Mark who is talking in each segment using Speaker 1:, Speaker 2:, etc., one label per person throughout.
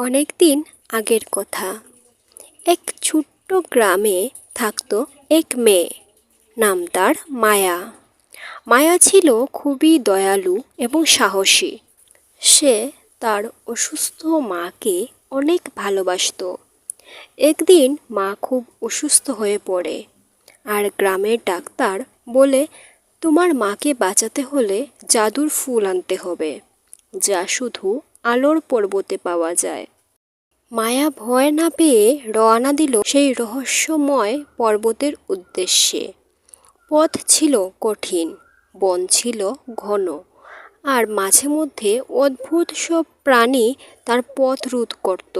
Speaker 1: অনেক দিন আগের কথা। এক ছোট্ট গ্রামে থাকতো এক মেয়ে, নাম তার মায়া। মায়া ছিল খুবই দয়ালু এবং সাহসী। সে তার অসুস্থ মাকে অনেক ভালোবাসতো। একদিন মা খুব অসুস্থ হয়ে পড়ে আর গ্রামের ডাক্তার বলে, তোমার মাকে বাঁচাতে হলে জাদুর ফুল আনতে হবে। যা শুধু আলোর পর্বতে পাওয়া যায়। মায়া ভয় না পেয়ে রওনা দিল সেই রহস্যময় পর্বতের উদ্দেশ্যে। পথ ছিল কঠিন, বন ছিল ঘন, আর মাঝে মধ্যে অদ্ভুত সব প্রাণী তার পথ রোধ করত।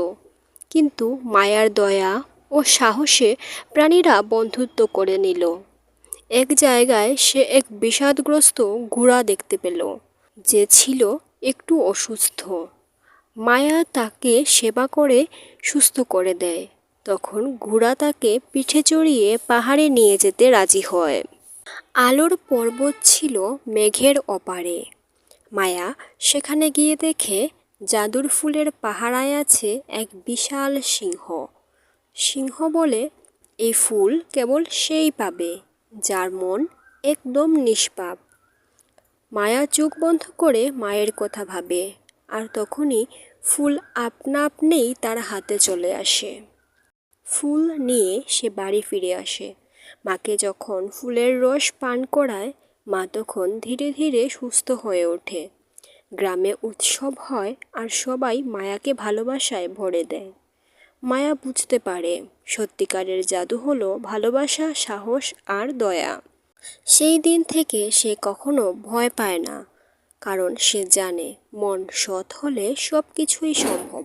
Speaker 1: কিন্তু মায়ার দয়া ও সাহসে প্রাণীরা বন্ধুত্ব করে নিল। এক জায়গায় সে এক বিষাদগ্রস্ত ঘোড়া দেখতে পেল, যে ছিল একটু অসুস্থ। মায়া তাকে সেবা করে সুস্থ করে দেয়। তখন ঘোড়া তাকে পিঠে চড়িয়ে পাহাড়ে নিয়ে যেতে রাজি হয়। আলোর পর্বত ছিল মেঘের অপারে মায়া সেখানে গিয়ে দেখে জাদুর ফুলের পাহারায় আছে এক বিশাল সিংহ। সিংহ বলে, এই ফুল কেবল সেই পাবে, যার মন একদম নিষ্পাপ। মায়া চোখ বন্ধ করে মায়ের কথা ভাবে, আর তখনই ফুল আপনা আপনিই তার হাতে চলে আসে। ফুল নিয়ে সে বাড়ি ফিরে আসে। মাকে যখন ফুলের রস পান করায়, মা তখন ধীরে ধীরে সুস্থ হয়ে ওঠে। গ্রামে উৎসব হয় আর সবাই মায়াকে ভালোবাসায় ভরে দেয়। মায়া বুঝতে পারে, সত্যিকারের জাদু হলো ভালোবাসা, সাহস আর দয়া। সেই দিন থেকে সে কখনো ভয় পায় না, কারণ সে জানে মন সৎ হলে সব কিছুই সম্ভব।